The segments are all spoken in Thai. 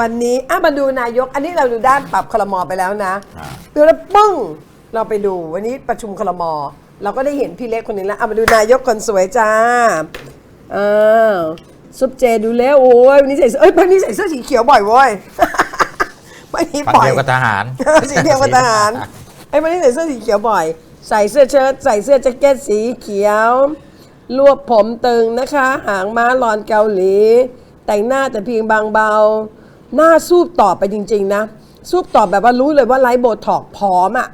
วันนี้อะมาดูนายก อันนี้เราดูด้านปรับคลมอไปแล้วนะอ่าดูแล้วปึ้ง เราไปดูวันนี้ประชุมคลมอ เราก็ได้เห็นพี่เล็กคนนี้แล้วเอามาดูนายกคนสวยจ้าอ้าวซุปเจดูแล้วโอ้ยวันนี้ใส่เสื้อเอ้ยวันนี้ใส่เสื้อสีเขียวบ่อยเว้ยวันนี้ฝั่งปล่อยเดียวกับทหารสีเดียวกับทหารไอ้ยวันนี้ใส่เสื้อสีเขียวบ่อย ใส่เสื้อเชิ้ตใส่เสื้อแจ็คเก็ตสีเขียวรวบผมตึงนะคะ หางม้าลอนเกาหลี แต่งหน้าแต่เพียงบางเบา หน้าซูบต่อไปจริง ๆ นะ ซูบต่อแบบว่ารู้เลยว่าไลท์โบท็อกซ์ผอมอะ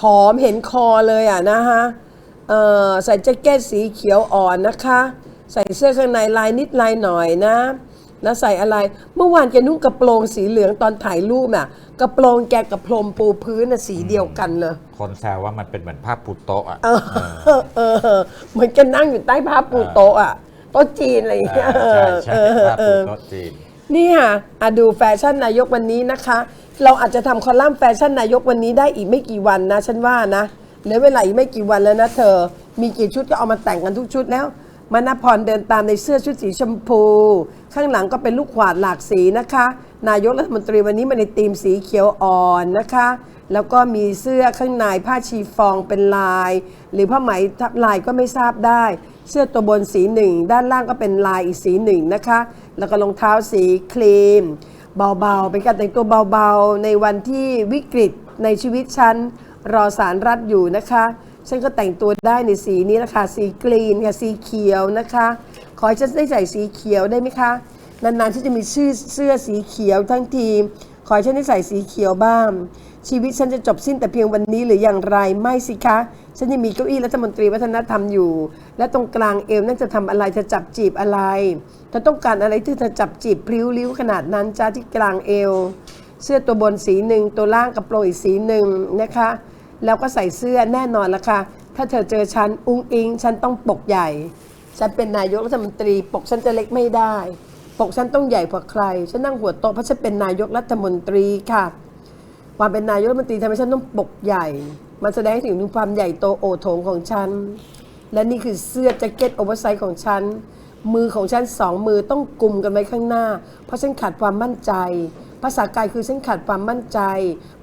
ผอมเห็นคอเลยอะนะฮะเอ่อใส่แจ็คเก็ตสีเขียวอ่อนนะคะ ใส่เสื้อข้างในลายนิดลายหน่อยนะแล้วใส่อะไร เมื่อวานแกนุ่งกระโปรงสีเหลืองตอนถ่ายรูปน่ะ กระโปรงแกกับพรมปูพื้นน่ะสีเดียวกันเลย คนแซวว่ามันเป็นเหมือนผ้าปูโต๊ะอะ เออเออเหมือนแกนั่งอยู่ใต้ผ้าปูโต๊ะอะโต๊ะจีนอะไรอย่างเงี้ยใช่ใช่เออผ้าเอปูอโต๊ะจีน นี่ค่ะอะดูแฟชั่นนายกวันนี้นะคะ เราอาจจะทำคอลัมน์แฟชั่นนายกวันนี้ได้อีกไม่กี่วันนะ ฉันว่านะเหลือเวลาอีกไม่กี่วันแล้วนะเธอ มีกี่ชุดก็เอามาแต่งกันทุกชุดแล้วมานาพรเดินตามในเสื้อชุดสีชมพู ข้างหลังก็เป็นลูกขวาดหลากสีนะคะ นายกรัฐมนตรีวันนี้มาในธีมสีเขียวอ่อนนะคะ แล้วก็มีเสื้อข้างในผ้าชีฟองเป็นลาย หรือผ้าไหมทับลายก็ไม่ทราบได้ เสื้อตัวบนสีหนึ่ง ด้านล่างก็เป็นลายอีกสีหนึ่งนะคะ แล้วก็รองเท้าสีครีม เบาๆ เป็นการแต่งตัวเบาๆ ในวันที่วิกฤตในชีวิตฉันรอสารรัฐอยู่นะคะฉันก็แต่งตัวได้ในสีนี้นะคะ สีกรีนค่ะสีเขียวนะคะ ขอให้ฉันได้ใส่สีเขียวได้ไหมคะ นานๆที่จะมีชื่อเสื้อสีเขียวทั้งทีมขอให้ฉันได้ใส่สีเขียวบ้าง ชีวิตฉันจะจบสิ้นแต่เพียงวันนี้หรืออย่างไรไม่สิคะ ฉันยังมีเก้าอี้รัฐมนตรีวัฒนธรรมอยู่ และตรงกลางเอวนั่นจะทำอะไรจะจับจีบอะไรเธอต้องการอะไรที่เธอจับจีบพริ้วริ้วขนาดนั้นจ้าที่กลางเอว เสื้อตัวบนสีหนึ่งตัวล่างกระโปรงอีกสีหนึ่งนะคะ แล้วก็ใส่เสื้อแน่นอนละค่ะถ้าเธอเจอฉันอุ้งอิงฉันต้องปกใหญ่ ฉันเป็นนายกรัฐมนตรีปกฉันจะเล็กไม่ได้ ปกฉันต้องใหญ่กว่าใคร ฉันนั่งหัวโตเพราะฉันเป็นนายกรัฐมนตรีค่ะ ความเป็นนายกรัฐมนตรีทำให้ฉันต้องปกใหญ่ มันแสดงให้ถึงความใหญ่โตโอโถงของฉัน และนี่คือเสื้อแจ็คเก็ตโอเวอร์ไซส์ของฉัน มือของฉันสองมือต้องกุมกันไว้ข้างหน้า เพราะฉันขาดความมั่นใจ ภาษากายคือฉันขาดความมั่นใจ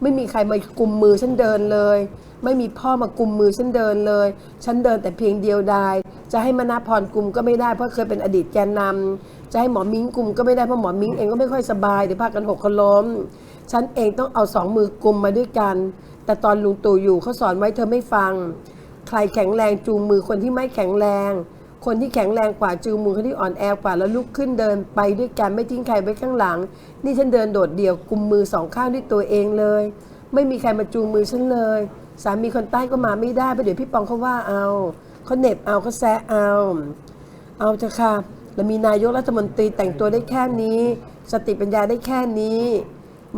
ไม่มีใครมากุมมือฉันเดินเลย ไม่มีพ่อมากุมมือฉันเดินเลย ฉันเดินแต่เพียงเดียวดาย จะให้มนาพรกุมก็ไม่ได้เพราะเคยเป็นอดีตแกนนำ จะให้หมอมิ้งกุมก็ไม่ได้เพราะหมอมิ้งเองก็ไม่ค่อยสบายเดี๋ยวพากันหกคนล้มฉันเองต้องเอาสองมือกลุ่มมาด้วยกัน แต่ตอนลุงตู่อยู่เขาสอนไว้เธอไม่ฟัง ใครแข็งแรงจูงมือคนที่ไม่แข็งแรง คนที่แข็งแรงกว่าจูงมือคนที่อ่อนแอกว่าแล้วลุกขึ้นเดินไปด้วยกันไม่ทิ้งใครไว้ข้างหลัง นี่ฉันเดินโดดเดี่ยวกุมมือสองข้างด้วยตัวเองเลย ไม่มีใครมาจูงมือฉันเลย สามีคนใต้ก็มาไม่ได้เพราะเดี๋ยวพี่ปองเขาว่าเอาเขาเน็บเอาเขาแซะเอา เอาเถอะค่ะ เรามีนายกรัฐมนตรีแต่งตัวได้แค่นี้ สติปัญญาได้แค่นี้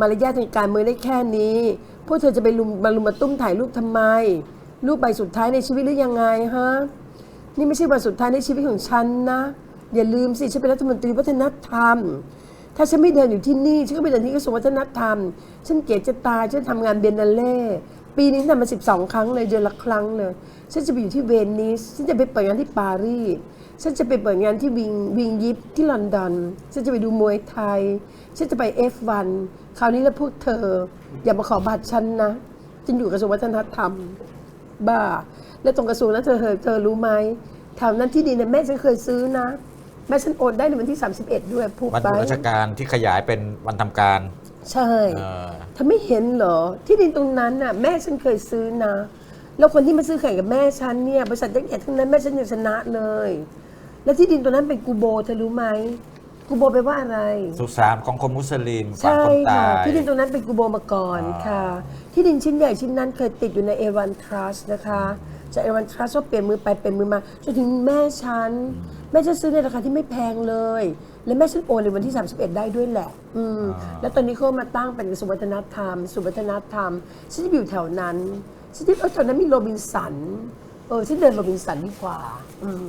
มารยาททางการเมืองได้แค่นี้พวกเธอจะไปลุมมาลุมมาตุ้มถ่ายรูปทำไม รูปใบสุดท้ายในชีวิตหรือยังไงฮะนี่ไม่ใช่วันสุดท้ายในชีวิตของฉันนะอย่าลืมสิฉันเป็นรัฐมนตรีวัฒนธรรม ถ้าฉันไม่เดินอยู่ที่นี่ฉันก็ไปเดินที่กระทรวงวัฒนธรรม ฉันเกียจะตายฉันทำงานเบียนนาเล่ปีนี้ทำมาสิบสองครั้งเลยเดือนละครั้งเลย ฉันจะไปอยู่ที่เวนิสฉันจะไปเปิดงานที่ปารีส ฉันจะไปเปิดงานที่วิงวิงยิปที่ลอนดอน ฉันจะไปดูมวยไทย ฉันจะไป F1 คราวนี้แล้วพวกเธอ อย่ามาขอบัตรฉันนะ ฉันอยู่กระทรวงวัฒนธรรม บ้า แล้วตรงกระทรวงนั้นเธอเธอเธอรู้ไหมแถวนั้นที่ดินเนี่ยแม่ฉันเคยซื้อนะ แม่ฉันโอนได้ในวันที่ 31 ด้วยพูดวันหไป ยุดราชการที่ขยายเป็นวันทำการใช่ เอ่อเธอไม่เห็นเหรอ ที่ดินตรงนั้นน่ะแม่ฉันเคยซื้อนะ แล้วคนที่มาซื้อแข่งกับแม่ฉันเนี่ยบริษัทยักษ์ใหญ่ทั้งนั้นแม่ฉันยังชนะเลย แล้วที่ดินตรงนั้นเป็นกูโบเธอรู้ไหมกูโบแปลว่าอะไร สุสานของคนมุสลิมฝั่งใช่คนตาค่ะย ที่ดินตรงนั้นเป็นกูโบมาก่อนอ่า ค่ะ ที่ดินชิ้นใหญ่ชิ้นนั้นเคยติดอยู่ในเอวันทรัสนะคะจากเอวันทรัสก็เปลี่ยนมือไปเปลี่ยนมือมาจนถึงแม่ฉัน แม่ฉันซื้อในราคาที่ไม่แพงเลย และแม่ฉันโอนในวันที่ 31 ได้ด้วยแหละ อืมแล้วตอนนี้เขามาตั้งเป็นกระทรวงวัฒนธรรมสุวัฒนธรรมฉันจะอยู่แถวนั้นฉันจะเออแถวนั้นมีโรบินสันเออฉันเดินโรบินสันดีกว่าอืม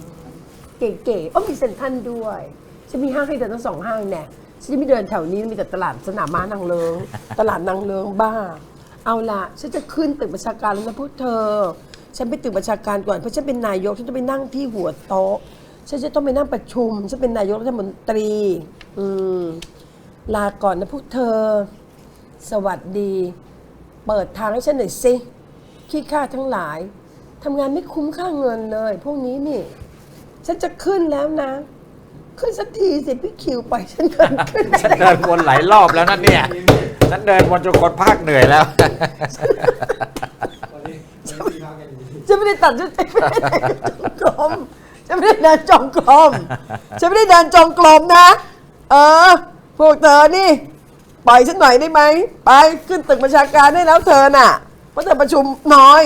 เก๋ๆอ๋อมีเซ็นทรัลด้วยฉันมีห้างให้เดินทั้งสองห้างแน่ฉันจะไม่เดินแถวนี้มีแต่ตลาดสนามม้านางเลิง ตลาดนางเลิงบ้า เอาล่ะฉันจะขึ้นตึกประชาการแล้วนะพวกเธอ ฉันไปตึกประชาการก่อนเพราะฉันเป็นนายกฉันจะไปนั่งที่หัวโต๊ะฉันจะต้องไปนั่งประชุมฉันเป็นนายกรัฐมนตรี อืมลาก่อนนะพวกเธอ สวัสดี เปิดทางให้ฉันหน่อยสิขี้ข้าทั้งหลายทำงานไม่คุ้มค่าเงินเลย พวกนี้นี่ ฉันจะขึ้นแล้วนะ ขึ้นสักทีสิพี่คิวไปล่อยฉันเดินขึ้นฉันเดินวนหลายรอบแล้วนั่นเนี่ย ฉันเดินวนจนคนภาคเหนื่อยแล้วตอนนี้ตอนนี้พี่พักกันอยู่ที่ฉันไม่ได้ตัดชุดไม่ได้เดินจงกรมฉันไม่ได้เดินจงกรมฉันไม่ได้เดินจงกรมนะ เออ พวกเธอนี่ปล่อยฉันหน่อยได้ไหม ไปขึ้นตึกประชาการได้แล้วเธอน่ะเพราะเธอประชุมน้อย